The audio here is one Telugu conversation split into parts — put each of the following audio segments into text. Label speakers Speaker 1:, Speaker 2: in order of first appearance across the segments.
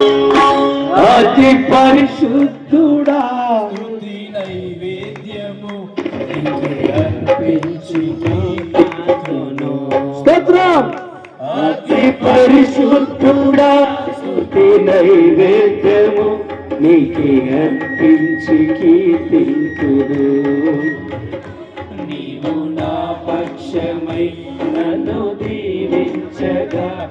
Speaker 1: అతి పరిశుద్ధుడా.
Speaker 2: స్తుతి నైవేద్యము అర్పించి.
Speaker 1: స్తోత్రం. అతి పరిశుద్ధుడా. స్తుతి నైవేద్యము నీకే అర్పించి కీర్తింతుడు.
Speaker 2: నీవు నా పక్షమై నన్ను దీవించగా.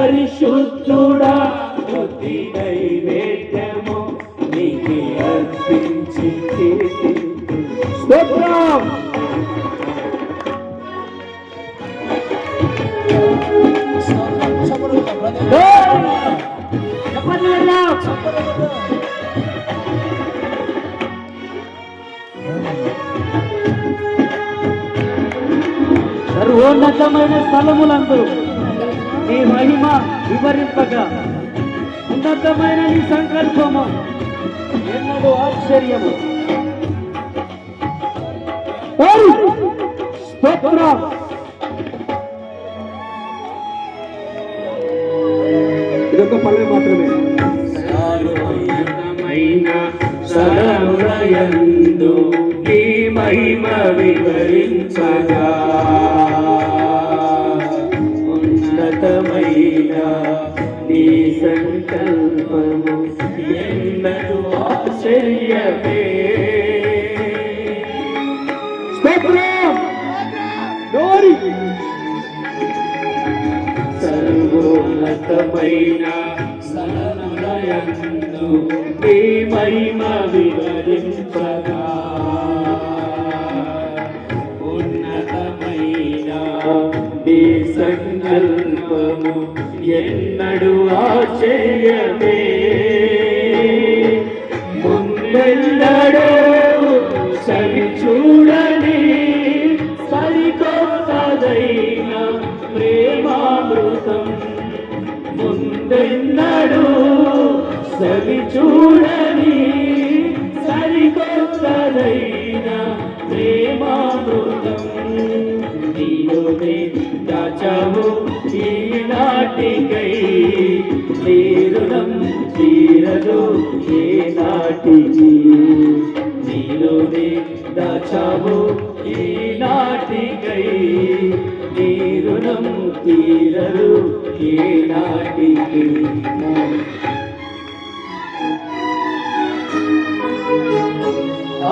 Speaker 2: పరిశుద్ధుడా స్తుతి నైవేద్యము నీకే అర్పించి కీర్తింతు.
Speaker 1: స్తోత్రం చెప్పండి వెళ్దాం సర్వోన్నతమైన స్థలములందు నీ మహిమ వివరింపగా ఉన్నతమైన నీ సంకల్పము. ఎన్నడూ ఆశ్చర్యము. స్తోత్రం. ఇదొక పల్లె మాత్రమే.
Speaker 2: సార్వయుతమైన నీ మహిమ వివరించగా. ఉన్నతమైన నీ సంకల్పము ఎన్నడూ ఆశ్చర్యమే. సర్వోన్నతమైన సరళయందు నీ మహిమ వివరించగా. నీ సంకల్పము ఎన్నడు ఆశ్చర్యమే ముందెన్నడో సరి చూడని సరికొత్తదైన ప్రేమామృతం. ముందెన్నడు సరి చూడని సరికొత్తదైన ప్రేమామృతం నీలోనే దాచావు ఈనాటికై తీరుణం తీరదు ఏ నాటికి నీలోనే దాచావు ఈనాటికై తీరుణం తీరదు ఏ నాటికి.